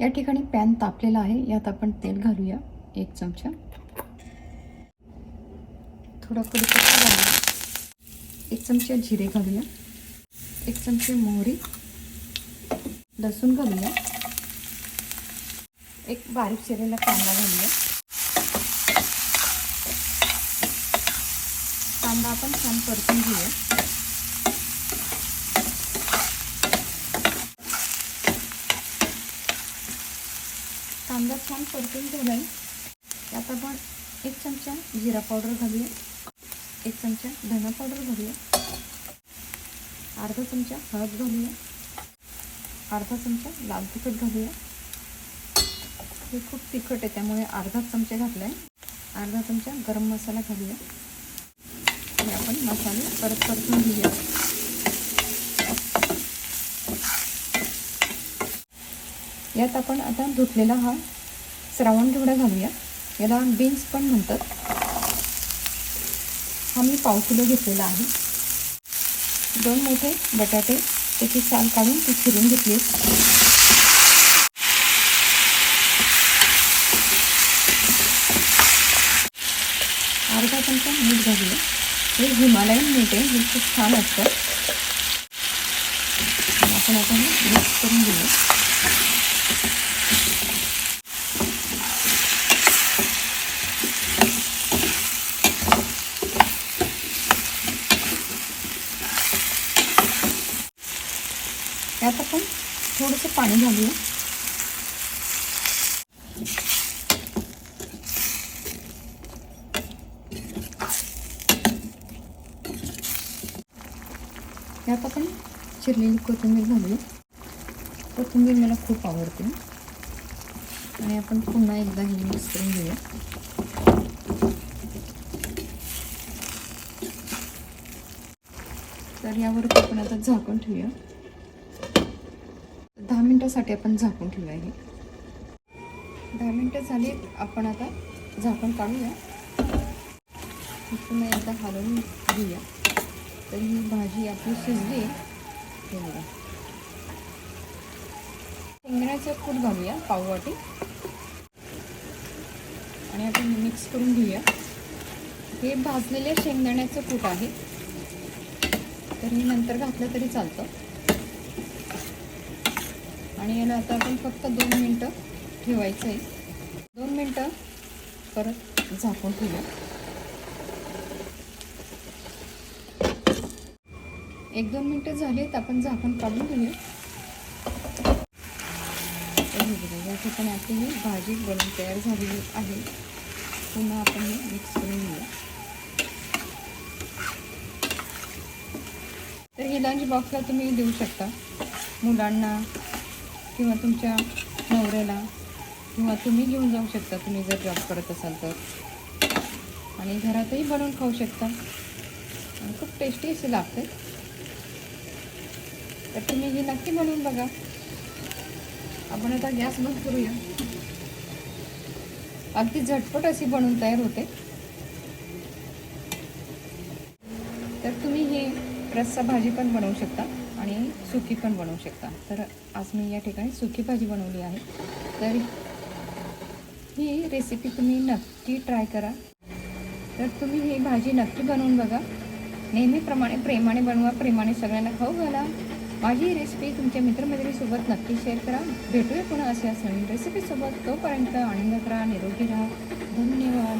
या ठिकाणी पॅन तापलेला आहे. यात आपण तेल घालूया. एक चमचा. थोडा कडीपत्ता घालूया एक चमचा जिरे घालूया. एक चमचे मोहरी. लसूण घालूया. एक बारीक चिरलेला कांदा घालूया. कांदा आपण छान परतून घेऊया. कांदा छान परतून झाला आहे त्यात आपण एक चमचा जिरा पावडर घालूया. एक चमचा धना पावडर घालूया. अर्धा चमचा हळद घालूया. अर्धा चमचा लाल तिखट घालूया. हे खूप तिखट आहे त्यामुळे अर्धा चमचा घातला आहे अर्धा चमचा गरम मसाला घालूया. हे आपण मसाले परत परतून घेऊया. यात आपण आता धुतलेला हा श्रावण घेवडा घालूया. याला बीन्स पण म्हणतात. हा मी पाव किलो घेतलेला आहे. दोन मोठे बटाटे त्याची साल काढून ती फिरून घेतली अर्धा चमचा मीठ घालूया. हे हिमालयन मीठ आहे. हे खूप छान असतं. आपण आता हे मिक्स करून घेऊया. त्यात आपण थोडंसं पाणी घालूया. त्यात आपण चिरलेली कोथिंबीर घालूया. कोथिंबीर मला खूप आवडते. आणि आपण पुन्हा एकदा हे मिक्स करून घेऊया. तर यावर आपण आता झाकून ठेवूया. दहा मिनटासाठी आपण झाकून ठेवूया हे. दहा मिनटं झाली आपण आता झाकण काढूया. पुन्हा एकदा हलवून घेऊया. तर ही भाजी आपली शिजली आहे. शेंगण्याचं कूट घालूया पाववाटी आणि आपण मिक्स करून घेऊया. हे भाजलेले शेंगदाण्याचं कूट आहे. तर हे नंतर घातलं तरी चालतं. आणि याला आता आपण फक्त दोन मिनटं ठेवायचं आहे दोन मिनटं परत झाकून ठेवूया. एक दोन मिनटं झालीत आपण झाकण काढून घेऊया. आहे बघा. या ठिकाणी आपली ही भाजी बनवून तयार झालेली आहे. पुन्हा आपण हे मिक्स करून घेऊया. तर हे लंच बॉक्सला तुम्ही देऊ शकता. मुलांना किंवा तुमच्या नवऱ्याला किंवा तुम्ही घेऊन जाऊ शकता. तुम्ही जर जॉब करत असाल तर. आणि घरातही बनवून खाऊ शकता. खूप टेस्टी असे लागते तर तुम्ही ही नक्की बनवून बघा. आपण आता गॅस बंद करूया. अगदी झटपट अशी बनवून तयार होते. तर तुम्ही हे रस्सा भाजी पण बनवू शकता आणि सुकी पण बनवू शकता. तर आज मी या ठिकाणी सुकी भाजी बनवली आहे. तर ही रेसिपी तुम्ही नक्की ट्राय करा. तर तुम्ही ही भाजी नक्की बनवून बघा. नेहमीप्रमाणे प्रेमाने बनवा प्रेमाने सगळ्यांना खाऊ घाला. माझी ही रेसिपी तुमच्या मित्रमैत्रिणीसोबत नक्की शेअर करा. भेटूया पुन्हा अशा नवीन रेसिपीसोबत तोपर्यंत आनंदात राहा निरोगी राहा. धन्यवाद.